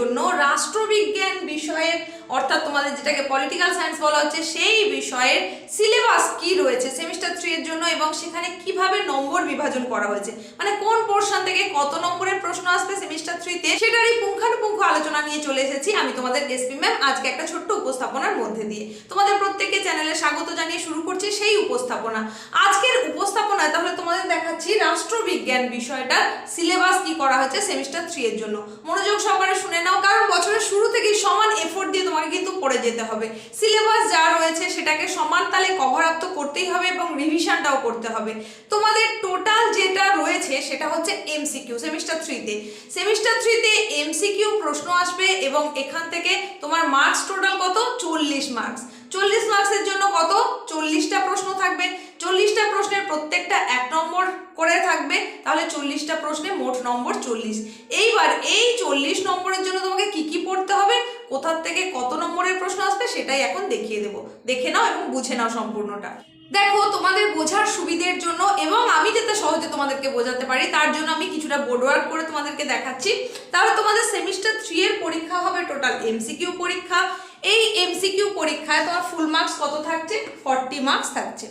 জন্য রাষ্ট্রবিজ্ঞান বিষয়ের, অর্থাৎ তোমাদের যেটাকে পলিটিক্যাল সায়েন্স বলা হচ্ছে, সেই বিষয়ের সিলেবাস কি রয়েছে সেমিস্টার থ্রি এর জন্য এবং সেখানে কীভাবে নম্বর বিভাজন করা হয়েছে? মানে কোন পোর্শন থেকে কত নম্বরের প্রশ্ন আসবে সেমিস্টার থ্রিতে সেটারই পুঙ্খানুপুঙ্খ আলোচনা নিয়ে চলে এসেছি আমি তোমাদের এসপি ম্যাম আজকে একটা ছোট্ট উপস্থাপনার মধ্যে দিয়ে। তোমাদের প্রত্যেককে চ্যানেলে স্বাগত জানিয়ে শুরু করছি সেই উপস্থাপনা। আজকের উপস্থাপনায় তাহলে তোমাদের দেখাচ্ছি রাষ্ট্রবিজ্ঞান বিষয়টার সিলেবাস কি করা হয়েছে সেমিস্টার থ্রি এর জন্য। মনোযোগ সহকারে শুনে নাও, কারণ বছরের শুরু থেকেই সমান এফোর্ট দিয়ে তোমাকে পড়ে যেতে হবে। সিলেবাস যা রয়েছে সেটাকে সমান তালে কভার আপ তো করতেই হবে এবং রিভিশনটাও করতে হবে। তোমাদের টোটাল যেটা রয়েছে সেটা হচ্ছে এমসিকিউ সেমিস্টার থ্রিতে সেমিস্টার থ্রিতে এমসিকিউ প্রশ্ন আসবে এবং এখান থেকে তোমার মার্কস টোটাল কত? চল্লিশ মার্কস চল্লিশ মার্কসের জন্য কত? চল্লিশটা প্রশ্ন থাকবে। চল্লিশটা প্রশ্নের প্রত্যেকটা এক নম্বর করে থাকবে, তাহলে চল্লিশটা প্রশ্নে মোট নম্বর চল্লিশ। এইবার এই চল্লিশ নম্বরের জন্য তোমাকে কি কি পড়তে হবে, কোথার থেকে কত নম্বরের প্রশ্ন আসবে সেটাই এখন দেখিয়ে দেবো। দেখে নাও এবং বুঝে নাও সম্পূর্ণটা। দেখো, তোমাদের বোঝার সুবিধের জন্য এবং আমি যাতে সহজে তোমাদেরকে বোঝাতে পারি, তার জন্য আমি কিছুটা বোর্ড ওয়ার্ক করে তোমাদেরকে দেখাচ্ছি। তাহলে তোমাদের সেমিস্টার থ্রি এর পরীক্ষা হবে, টোটাল এমসিকিউ পরীক্ষা। এই এমসিকিউ পরীক্ষায় তোমার ফুল মার্কস কত থাকছে? ফর্টি মার্কস থাকছে।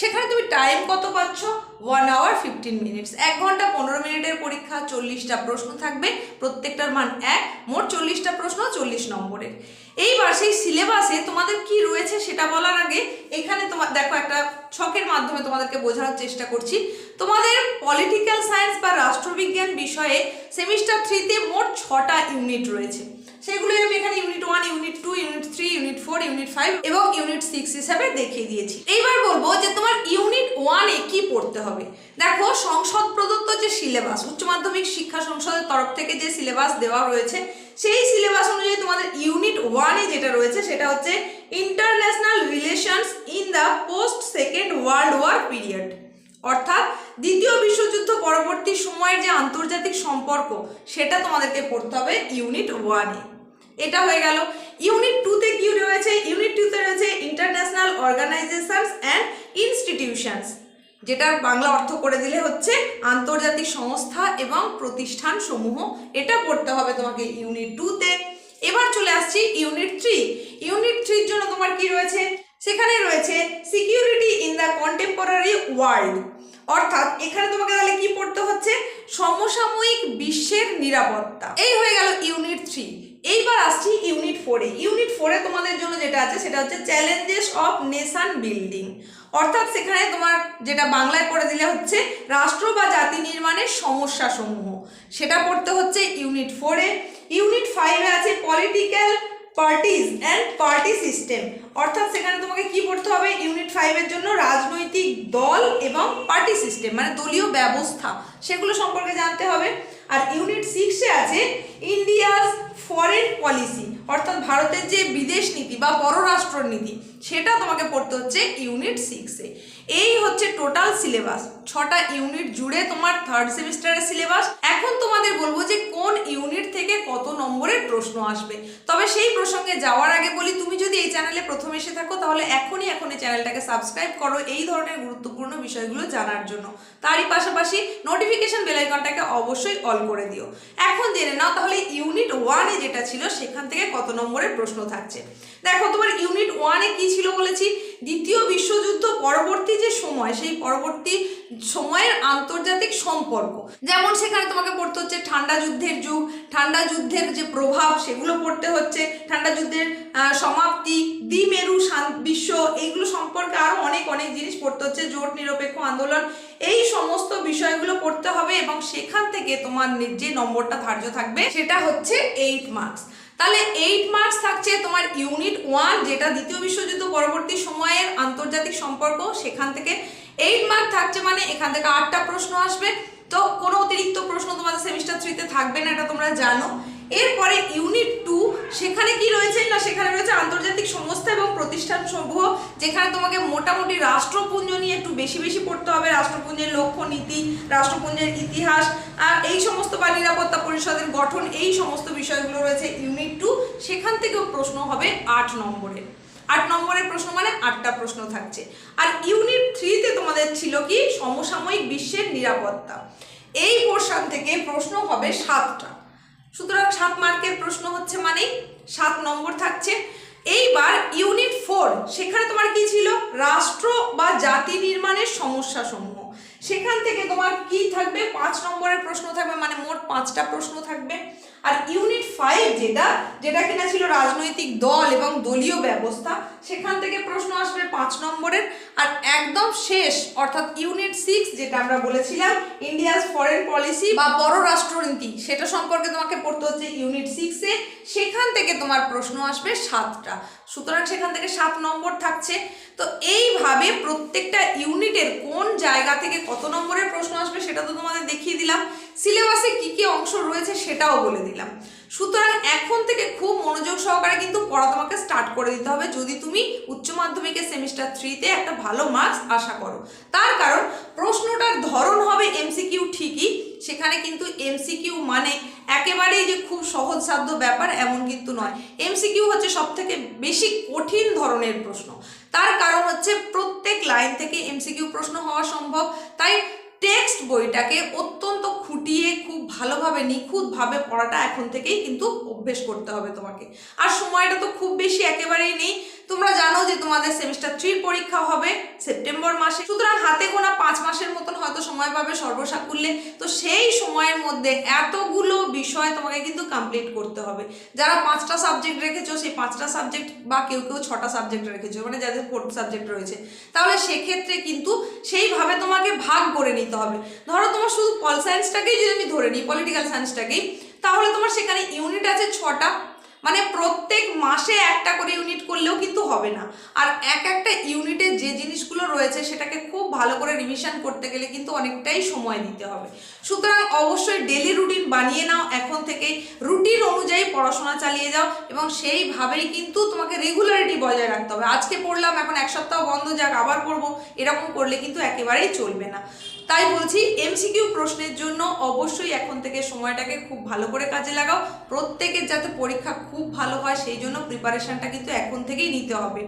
সেখানে তুমি টাইম কত পাচ্ছ? ওয়ান আওয়ার ফিফটিন মিনিটস এক ঘণ্টা, পনেরো মিনিটের পরীক্ষা, চল্লিশটা প্রশ্ন থাকবে। প্রত্যেকটার মান এক, মোট চল্লিশটা প্রশ্ন, চল্লিশ নম্বরের। এইবার সেই সিলেবাসে তোমাদের কি রয়েছে সেটা বলার আগে এখানে তোমার দেখো একটা ছকের মাধ্যমে তোমাদেরকে বোঝানোর চেষ্টা করছি। তোমাদের পলিটিক্যাল সায়েন্স বা রাষ্ট্রবিজ্ঞান বিষয়ে সেমিস্টার থ্রিতে মোট ছটা ইউনিট রয়েছে। সেগুলোই আমি এখানে unit one unit two unit three unit four unit five এবং ইউনিট সিক্স হিসাবে দেখিয়ে দিয়েছি। এইবার বলব যে তোমার ইউনিট ওয়ানে কি পড়তে হবে? দেখো, সংসদ প্রদত্ত যে সিলেবাস উচ্চ মাধ্যমিক শিক্ষা সংসদের তরফ থেকে যে সিলেবাস দেওয়া রয়েছে, সেই সিলেবাস অনুযায়ী তোমাদের ইউনিট ওয়ানে যেটা রয়েছে, সেটা হচ্ছে international relations in the post second world war period অর্থাৎ দ্বিতীয় বিশ্বযুদ্ধ পরবর্তী সময়ের যে আন্তর্জাতিক সম্পর্ক, সেটা তোমাদেরকে পড়তে হবে ইউনিট ওয়ানে এটা হয়ে গেল। ইউনিট টুতে কি রয়েছে? ইউনিট টুতে রয়েছে ইন্টারন্যাশনাল অর্গানাইজেশনস অ্যান্ড ইনস্টিটিউশনস যেটার বাংলা অর্থ করে দিলে হচ্ছে আন্তর্জাতিক সংস্থা এবং প্রতিষ্ঠান সমূহ এটা পড়তে হবে তোমাকে ইউনিট টুতে এবার চলে আসছি ইউনিট থ্রি ইউনিট থ্রির জন্য তোমার কি রয়েছে? সেখানে রয়েছে security in the contemporary world অর্থাৎ এখানে তোমাকে তাহলে কি পড়তে হচ্ছে? সমসাময়িক বিশ্বের নিরাপত্তা। এই হয়ে গেল ইউনিট থ্রি এইবার আসছি ইউনিট ফোরে ইউনিট ফোরে তোমাদের জন্য যেটা আছে, সেটা হচ্ছে চ্যালেঞ্জেস অফ নেশান বিল্ডিং অর্থাৎ সেখানে তোমার যেটা বাংলায় পড়ে দিলে হচ্ছে, রাষ্ট্র বা জাতি নির্মাণের সমস্যা সমূহ সেটা পড়তে হচ্ছে ইউনিট ফোরে ইউনিট ফাইভে আছে political parties and party system অর্থাৎ সেখানে তোমাকে কি পড়তে হবে? ইউনিট ফাইভের জন্য রাজনৈতিক দল এবং পার্টি সিস্টেম মানে দলীয় ব্যবস্থা। সেগুলো সম্পর্কে জানতে হবে। আর ইউনিট সিক্সে আছে ইন্ডিয়াস ফরেন পলিসি অর্থাৎ ভারতের যে বিদেশ নীতি বা পররাষ্ট্র নীতি, সেটা তোমাকে পড়তে হচ্ছে ইউনিট সিক্সে এই হচ্ছে টোটাল সিলেবাস ছটা ইউনিট জুড়ে তোমার থার্ড সেমিস্টারের সিলেবাস এখন তোমাদের বলব যে কোন ইউনিট থেকে কত নম্বরের প্রশ্ন আসবে। তবে সেই প্রসঙ্গে যাওয়ার আগে বলি, তুমি যদি এই চ্যানেলে প্রথম এসে থাকো, তাহলে এখনই এখন এই চ্যানেলটাকে সাবস্ক্রাইব করো এই ধরনের গুরুত্বপূর্ণ বিষয়গুলো জানার জন্য। তারই পাশাপাশি নোটিফিকেশন বেলাইকনটাকে অবশ্যই অল করে দিও। এখন জেনে নাও তাহলে ইউনিট ওয়ানে ছিল, সেখান থেকে কত নম্বরের প্রশ্ন থাকছে। দেখো, তোমার ইউনিট ওয়ানে কি ছিল বলেছি? দ্বিতীয় বিশ্বযুদ্ধ পরবর্তী যে সময়, সেই পরবর্তী সময়ের আন্তর্জাতিক সম্পর্ক। যেমন সেখানে তোমাকে পড়তে হচ্ছে ঠান্ডা যুদ্ধের যুগ, ঠান্ডা যুদ্ধের যে প্রভাব, সেগুলো পড়তে হচ্ছে। ঠান্ডা যুদ্ধের সমাপ্তি, দ্বিমেরু বিশ্ব, এইগুলো সম্পর্কে আরও অনেক অনেক জিনিস পড়তে হচ্ছে। জোট নিরপেক্ষ আন্দোলন এই সমস্ত বিষয়গুলো পড়তে হবে এবং সেখান থেকে তোমার যে নম্বরটা ধার্য থাকবে সেটা হচ্ছে এইট মার্কস তাহলে এইট মার্কস থাকছে তোমার ইউনিট ওয়ান যেটা দ্বিতীয় বিশ্বযুদ্ধ পরবর্তী সময়ের আন্তর্জাতিক সম্পর্ক। সেখান থেকে এইট মার্ক থাকছে মানে এখান থেকে আটটা প্রশ্ন আসবে। তো কোনো অতিরিক্ত প্রশ্ন তোমাদের সেমিস্টার থ্রিতে থাকবে না, এটা তোমরা জানো। এরপরে ইউনিট টু সেখানে কি রয়েছে? না, সেখানে রয়েছে আন্তর্জাতিক সংস্থা এবং প্রতিষ্ঠান সমূহ, যেখানে তোমাকে মোটামুটি রাষ্ট্রপুঞ্জ নিয়ে বেশি বেশি পড়তে হবে রাষ্ট্রপুঞ্জের লক্ষ্য নীতি, রাষ্ট্রপুঞ্জের ইতিহাস আর এই সমস্ত বা নিরাপত্তা পরিষদের গঠন, এই সমস্ত বিষয়গুলো রয়েছে ইউনিট টু। সেখান থেকেও প্রশ্ন হবে আট নম্বরের আট নম্বরের প্রশ্ন মানে আটটা প্রশ্ন থাকছে। আর ইউনিট থ্রিতে তোমাদের ছিল কি? সমসাময়িক বিশ্বের নিরাপত্তা। এই পোর্শন থেকে প্রশ্ন হবে সাতটা। সুতরাং সাত মার্কের প্রশ্ন হচ্ছে মানেই সাত নম্বর থাকছে। এইবার ইউনিট ফোর, সেখানে তোমার কি ছিল? রাষ্ট্র বা জাতি নির্মাণের সমস্যা সমূহ সেখান থেকে তোমার কি থাকবে? পাঁচ নম্বরের প্রশ্ন থাকবে মানে মোট পাঁচটা প্রশ্ন থাকবে। আর ইউনিট ফাইভ যেটা যেটা কিনা ছিল রাজনৈতিক দল এবং দলীয় ব্যবস্থা সেখান থেকে প্রশ্ন আসবে পাঁচ নম্বরের। আর একদম শেষ, অর্থাৎ ইউনিট সিক্স, যেটা আমরা বলেছিলাম, ইন্ডিয়াস ফরেন পলিসি বা পররাষ্ট্রনীতি সেটা সম্পর্কে তোমাকে পড়তে হচ্ছে ইউনিট সিক্সে সেখান থেকে তোমার প্রশ্ন আসবে সাতটা। সুতরাং সেখান থেকে সাত নম্বর থাকছে। তো এইভাবে প্রত্যেকটা ইউনিটের কোন জায়গা থেকে কত নম্বরের প্রশ্ন আসবে সেটা তো তোমাদের দেখিয়ে দিলাম। সিলেবাসে কি কি অংশ রয়েছে সেটাও বলে দিলাম। সুতরাং এখন থেকে খুব মনোযোগ সহকারে কিন্তু পড়া তোমাকে স্টার্ট করে দিতে হবে। যদি তুমি উচ্চ মাধ্যমিকের সেমিস্টার থ্রিতে একটা ভালো মার্কস আশা করো। তার কারণ প্রশ্নটার ধরন হবে এমসিকিউ ঠিকই, সেখানে কিন্তু এমসিকিউ মানে একেবারেই যে খুব সহজসাধ্য ব্যাপার এমন কিন্তু নয়। এমসিকিউ হচ্ছে সব থেকে বেশি কঠিন ধরনের প্রশ্ন। তার কারণ হচ্ছে প্রত্যেক লাইন থেকে এমসিকিউ প্রশ্ন হওয়া সম্ভব। তাই টেক্সট বইটাকে অত্যন্ত খুঁটিয়ে খুব ভালোভাবে, নিখুঁতভাবে পড়াটা এখন থেকেই কিন্তু অভ্যেস করতে হবে তোমাকে। আর সময়টা তো খুব বেশি একেবারেই নেই। তোমরা জানো যে তোমাদের সেমিস্টার থ্রির পরীক্ষা হবে সেপ্টেম্বর মাসে। সুতরাং হাতে গোনা পাঁচ মাসের মতন হয়তো সময় পাবে সর্বসাকুল্যে। তো সেই সময়ের মধ্যে এতগুলো বিষয় তোমাকে কিন্তু কমপ্লিট করতে হবে। যারা পাঁচটা সাবজেক্ট রেখেছো, সেই পাঁচটা সাবজেক্ট বা কেউ কেউ ছটা সাবজেক্ট রেখেছো মানে যাদের ফোর্থ সাবজেক্ট রয়েছে। তাহলে সেক্ষেত্রে কিন্তু সেইভাবে তোমাকে ভাগ করে নিতে হবে। ধরো তোমার শুধু পল সায়েন্সটাকেই যদি আমি ধরে নিই পলিটিক্যাল সায়েন্সটাকেই তাহলে তোমার সেখানে ইউনিট আছে ছটা। মানে প্রত্যেক মাসে একটা করে ইউনিট করলেও কিন্তু হবে না। আর এক একটা ইউনিটে যে জিনিসগুলো রয়েছে সেটাকে খুব ভালো করে রিভিশন করতে গেলে কিন্তু অনেকটাই সময় দিতে হবে। সুতরাং অবশ্যই ডেলি রুটিন বানিয়ে নাও, এখন থেকে রুটিন অনুযায়ী পড়াশোনা চালিয়ে যাও এবং সেইভাবেই কিন্তু তোমাকে রেগুলারিটি বজায় রাখতে হবে। আজকে পড়লাম, এখন এক সপ্তাহ বন্ধ যাক, আবার পড়ব, এরকম করলে কিন্তু একেবারেই চলবে না। তাই বলছি এমসিকিউ প্রশ্নের জন্য অবশ্যই এখন থেকে সময়টাকে খুব ভালো করে কাজে লাগাও। প্রত্যেকের যাতে পরীক্ষা খুব ভালো হয়, সেই জন্য প্রিপারেশনটা কিন্তু এখন থেকেই নিতে হবে।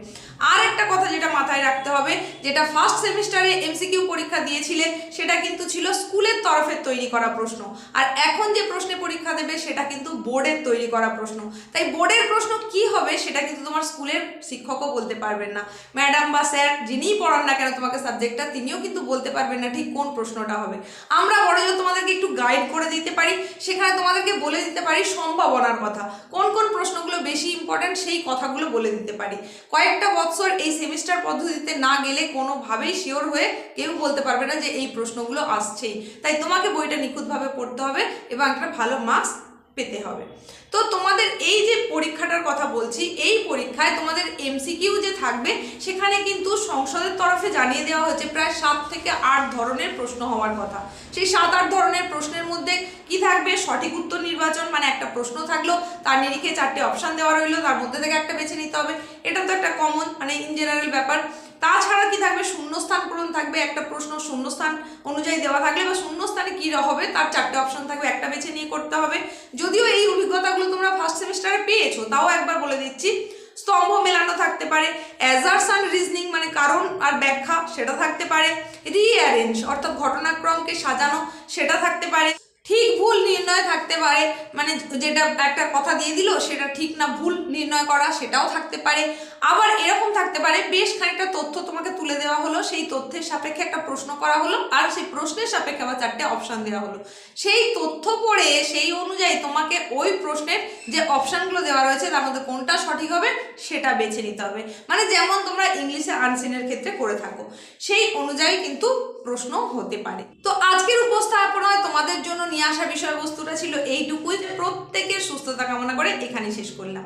আর একটা কথা যেটা মাথায় রাখতে হবে, যেটা ফার্স্ট সেমিস্টারে এমসিকিউ পরীক্ষা দিয়েছিলে, সেটা কিন্তু ছিল স্কুলের তরফের তৈরি করা প্রশ্ন। আর এখন যে প্রশ্নে পরীক্ষা দেবে, সেটা কিন্তু বোর্ডের তৈরি করা প্রশ্ন। তাই বোর্ডের প্রশ্ন কি হবে, সেটা কিন্তু তোমার স্কুলের শিক্ষকও বলতে পারবেন না। ম্যাডাম বা স্যার যিনিই পড়ান না কেন তোমাকে সাবজেক্টটা, তিনিও কিন্তু বলতে পারবেন না ঠিক কোন প্রশ্নটা হবে। আমরা বড় যে তোমাদেরকে একটু গাইড করে দিতে পারি, সেখানে তোমাদেরকে বলে দিতে পারি সম্ভাবনার কথা। কোন কোন প্রশ্নগুলো বেশি ইম্পর্ট্যান্ট সেই কথাগুলো বলে দিতে পারি। কয়েকটা বছর এই সেমিস্টার পদ্ধতিতে না গেলে কোনোভাবেই শিওর হয়ে কেউ বলতে পারবে না যে এই প্রশ্নগুলো আসছেই। তাই তোমাকে বইটা নিখুঁতভাবে পড়তে হবে এবং একটা ভালো মার্কস পেতে হবে। তো তোমাদের এই যে পরীক্ষাটার কথা বলছি, এই পরীক্ষায় তোমাদের এমসিকিউ যে থাকবে, সেখানে কিন্তু সংসদের তরফে জানিয়ে দেওয়া হয়েছে প্রায় সাত থেকে আট ধরনের প্রশ্ন হওয়ার কথা। সেই সাত আট ধরনের প্রশ্নের মধ্যে কি থাকবে? সঠিক উত্তর নির্বাচন মানে একটা প্রশ্ন থাকল, তার নিরিখে চারটে অপশান দেওয়া রইল, তার মধ্যে থেকে একটা বেছে নিতে হবে। এটা তো একটা কমন মানে ইন জেনারেল ব্যাপার। তাছাড়া কি থাকবে? শূন্যস্থান পূরণ থাকবে, একটা প্রশ্ন শূন্যস্থান অনুযায়ী দেওয়া থাকলে বা শূন্যস্থানে কি হবে? তার চারটে অপশন থাকবে, একটা বেছে নিয়ে করতে হবে। যদিও এই অভিজ্ঞতাগুলো তোমরা ফার্স্ট সেমিস্টারে পেয়েছ, তাও একবার বলে দিচ্ছি, স্তম্ভ মেলানো থাকতে পারে অ্যাজার্স অ্যান্ড রিজনিং মানে কারণ আর ব্যাখ্যা সেটা থাকতে পারে রিঅ্যারেঞ্জ অর্থাৎ ঘটনাক্রমকে সাজানো সেটা থাকতে পারে, ঠিক ভুল থাকতে পারে। মানে যেটা একটা কথা দিয়ে দিল, সেটা ঠিক না, ভুল নির্ণয় করা, সেটাও থাকতে পারে। আবার এরকম থাকতে পারে, বেশ খানিকটা তথ্য তোমাকে তুলে দেওয়া হলো, সেই তথ্যের সাপেক্ষে একটা প্রশ্ন করা হলো, আর সেই প্রশ্নের সাপেক্ষে আবার চারটে অপশান দেওয়া হলো। সেই তথ্য পড়ে, সেই অনুযায়ী তোমাকে ওই প্রশ্নের যে অপশানগুলো দেওয়া রয়েছে, তার মধ্যে কোনটা সঠিক হবে, সেটা বেছে নিতে হবে। মানে যেমন তোমরা ইংলিশে আনসিনের ক্ষেত্রে করে থাকো, সেই অনুযায়ী কিন্তু প্রশ্ন হতে পারে। তো আজকের উপস্থাপনায় তোমাদের জন্য নিয়ে আসা বিষয়বস্তুটা ছিল এইটুকুই প্রত্যেকের সুস্থতা কামনা করে এখানে শেষ করলাম।